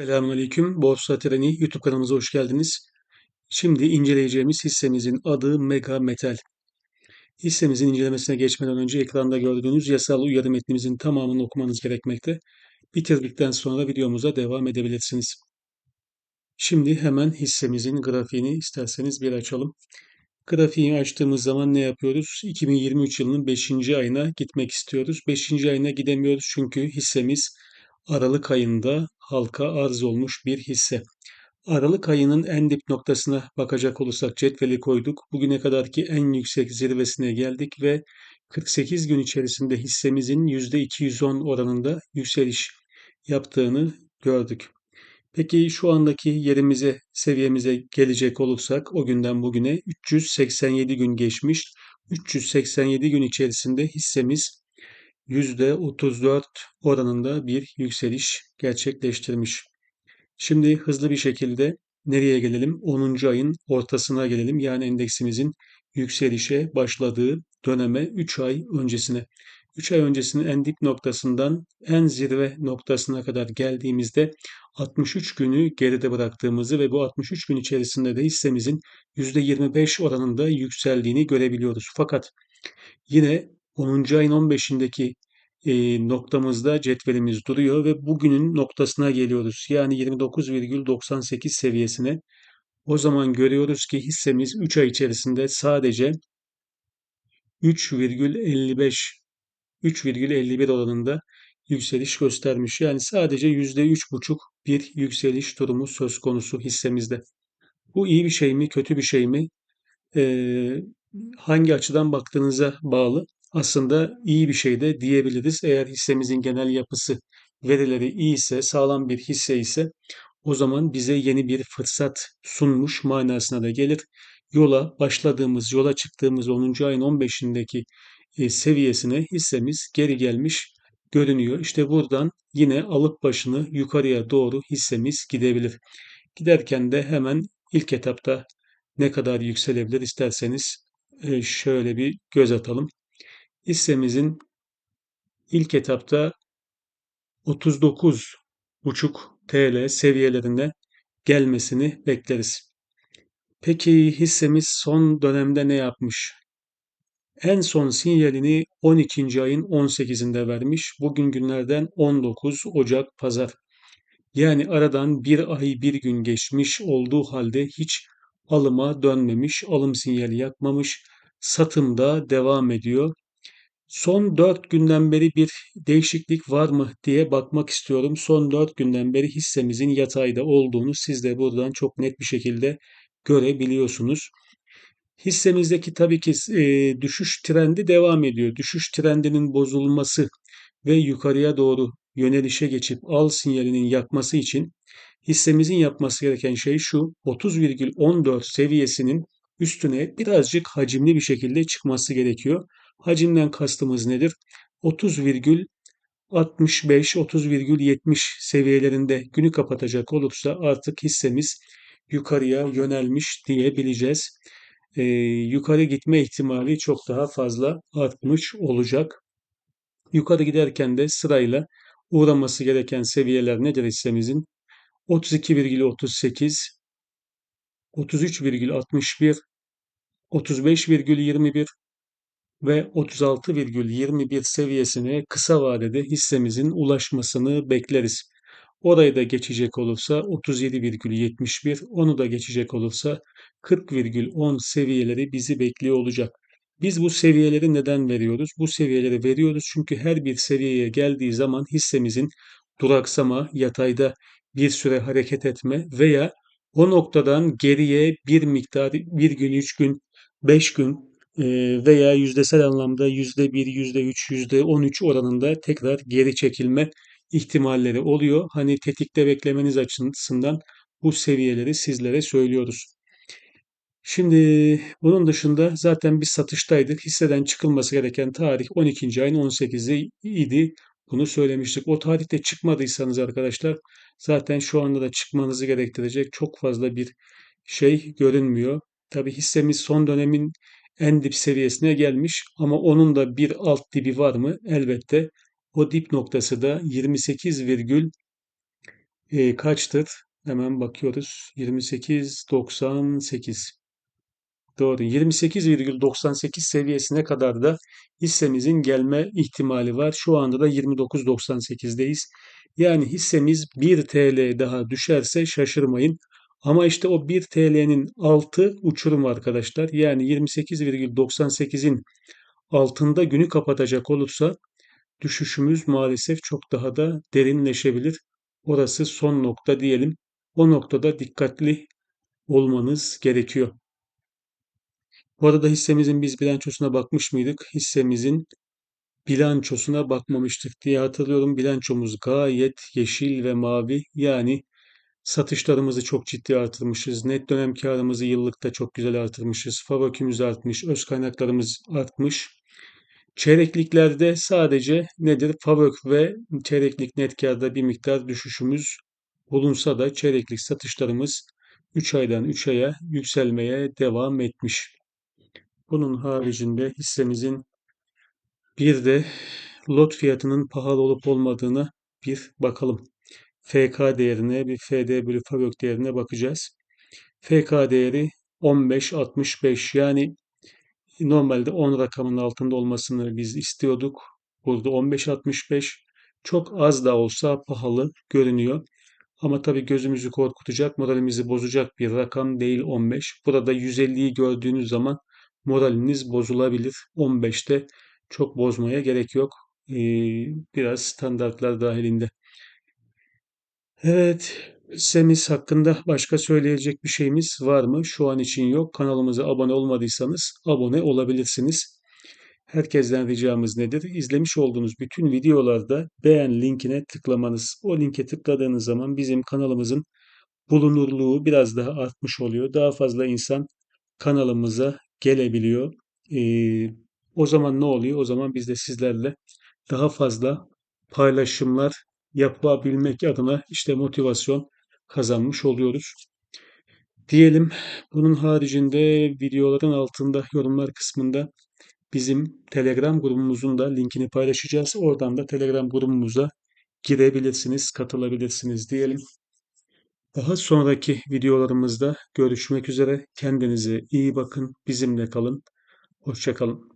Selamünaleyküm. Borsa Treni YouTube kanalımıza hoş geldiniz. Şimdi inceleyeceğimiz hissemizin adı Mega Metal. Hissemizin incelemesine geçmeden önce ekranda gördüğünüz yasal uyarı metnimizin tamamını okumanız gerekmekte. Bitirdikten sonra videomuza devam edebilirsiniz. Şimdi hemen hissemizin grafiğini isterseniz bir açalım. Grafiği açtığımız zaman ne yapıyoruz? 2023 yılının 5. ayına gitmek istiyoruz. 5. ayına gidemiyoruz çünkü hissemiz Aralık ayında halka arz olmuş bir hisse. Aralık ayının en dip noktasına bakacak olursak cetveli koyduk. Bugüne kadarki en yüksek zirvesine geldik ve 48 gün içerisinde hissemizin %210 oranında yükseliş yaptığını gördük. Peki şu andaki yerimize, seviyemize gelecek olursak o günden bugüne 387 gün geçmiş. 387 gün içerisinde hissemiz %34 oranında bir yükseliş gerçekleştirmiş. Şimdi hızlı bir şekilde nereye gelelim? 10. ayın ortasına gelelim. Yani endeksimizin yükselişe başladığı döneme 3 ay öncesine. 3 ay öncesinin en dip noktasından en zirve noktasına kadar geldiğimizde 63 günü geride bıraktığımızı ve bu 63 gün içerisinde de hissemizin %25 oranında yükseldiğini görebiliyoruz. Fakat yine 10. ayın 15'indeki e, noktamızda cetvelimiz duruyor ve bugünün noktasına geliyoruz. Yani 29,98 seviyesine. O zaman görüyoruz ki hissemiz 3 ay içerisinde sadece 3,55 3,51 oranında yükseliş göstermiş. Yani sadece %3,5 bir yükseliş durumu söz konusu hissemizde. Bu iyi bir şey mi, kötü bir şey mi? Ee, hangi açıdan baktığınıza bağlı. Aslında iyi bir şey de diyebiliriz. Eğer hissemizin genel yapısı, verileri iyi ise, sağlam bir hisse ise o zaman bize yeni bir fırsat sunmuş manasına da gelir. Yola başladığımız, yola çıktığımız 10. ayın 15'indeki e, seviyesine hissemiz geri gelmiş görünüyor. İşte buradan yine alıp başını yukarıya doğru hissemiz gidebilir. Giderken de hemen ilk etapta ne kadar yükselebilir isterseniz e, şöyle bir göz atalım. Hissemizin ilk etapta 39,5 TL seviyelerinde gelmesini bekleriz. Peki hissemiz son dönemde ne yapmış? En son sinyalini 12. ayın 18'inde vermiş. Bugün günlerden 19 Ocak Pazar. Yani aradan bir ay bir gün geçmiş olduğu halde hiç alıma dönmemiş, alım sinyali yakmamış, satımda devam ediyor. Son 4 günden beri bir değişiklik var mı diye bakmak istiyorum. Son 4 günden beri hissemizin yatayda olduğunu siz de buradan çok net bir şekilde görebiliyorsunuz. Hissemizdeki tabii ki e, düşüş trendi devam ediyor. Düşüş trendinin bozulması ve yukarıya doğru yönelişe geçip al sinyalinin yakması için hissemizin yapması gereken şey şu 30,14 seviyesinin üstüne birazcık hacimli bir şekilde çıkması gerekiyor. Hacimden kastımız nedir? 30,65 30,70 seviyelerinde günü kapatacak olursa artık hissemiz yukarıya yönelmiş diyebileceğiz. Ee, yukarı gitme ihtimali çok daha fazla artmış olacak. Yukarı giderken de sırayla uğraması gereken seviyeler nedir hissemizin? 32,38, 33,61, 35,21 ve 36,21 seviyesine kısa vadede hissemizin ulaşmasını bekleriz. Orayı da geçecek olursa 37,71, onu da geçecek olursa 40,10 seviyeleri bizi bekliyor olacak. Biz bu seviyeleri neden veriyoruz? Bu seviyeleri veriyoruz çünkü her bir seviyeye geldiği zaman hissemizin duraksama, yatayda bir süre hareket etme veya o noktadan geriye bir miktar, bir gün, üç gün, beş gün veya yüzdesel anlamda yüzde bir, yüzde üç, yüzde on üç oranında tekrar geri çekilme ihtimalleri oluyor. Hani tetikte beklemeniz açısından bu seviyeleri sizlere söylüyoruz. Şimdi bunun dışında zaten biz satıştaydık. Hisseden çıkılması gereken tarih 12. ayın 18'i idi. Bunu söylemiştik. O tarihte çıkmadıysanız arkadaşlar zaten şu anda da çıkmanızı gerektirecek çok fazla bir şey görünmüyor. Tabi hissemiz son dönemin en dip seviyesine gelmiş ama onun da bir alt dibi var mı? Elbette. O dip noktası da 28,5 e, kaçtır? Hemen bakıyoruz. 28.98. Doğru. 28,98 seviyesine kadar da hissemizin gelme ihtimali var. Şu anda da 29.98'deyiz. Yani hissemiz 1 TL daha düşerse şaşırmayın. Ama işte o 1 TL'nin altı uçurum arkadaşlar. Yani 28,98'in altında günü kapatacak olursa düşüşümüz maalesef çok daha da derinleşebilir. Orası son nokta diyelim. O noktada dikkatli olmanız gerekiyor. Bu arada hissemizin biz bilançosuna bakmış mıydık? Hissemizin bilançosuna bakmamıştık diye hatırlıyorum. Bilançomuz gayet yeşil ve mavi. Yani satışlarımızı çok ciddi artırmışız. Net dönem karımızı yıllıkta çok güzel artırmışız. Fabökümüz artmış. Öz kaynaklarımız artmış. Çeyrekliklerde sadece nedir? Favök ve çeyreklik net karda bir miktar düşüşümüz bulunsa da çeyreklik satışlarımız 3 aydan 3 aya yükselmeye devam etmiş. Bunun haricinde hissemizin bir de lot fiyatının pahalı olup olmadığına bir bakalım. FK değerine bir FD bölü Favök değerine bakacağız. FK değeri 15.65 yani normalde 10 rakamının altında olmasını biz istiyorduk. Burada 15.65 çok az da olsa pahalı görünüyor. Ama tabii gözümüzü korkutacak, moralimizi bozacak bir rakam değil 15. Burada 150'yi gördüğünüz zaman moraliniz bozulabilir. 15'te çok bozmaya gerek yok. Ee, biraz standartlar dahilinde. Evet, hissemiz hakkında başka söyleyecek bir şeyimiz var mı? Şu an için yok. Kanalımıza abone olmadıysanız abone olabilirsiniz. Herkesten ricamız nedir? İzlemiş olduğunuz bütün videolarda beğen linkine tıklamanız. O linke tıkladığınız zaman bizim kanalımızın bulunurluğu biraz daha artmış oluyor. Daha fazla insan kanalımıza gelebiliyor. Ee, o zaman ne oluyor? O zaman biz de sizlerle daha fazla paylaşımlar yapabilmek adına işte motivasyon kazanmış oluyoruz. Diyelim bunun haricinde videoların altında yorumlar kısmında bizim Telegram grubumuzun da linkini paylaşacağız. Oradan da Telegram grubumuza girebilirsiniz, katılabilirsiniz diyelim. Daha sonraki videolarımızda görüşmek üzere. Kendinize iyi bakın, bizimle kalın. Hoşçakalın.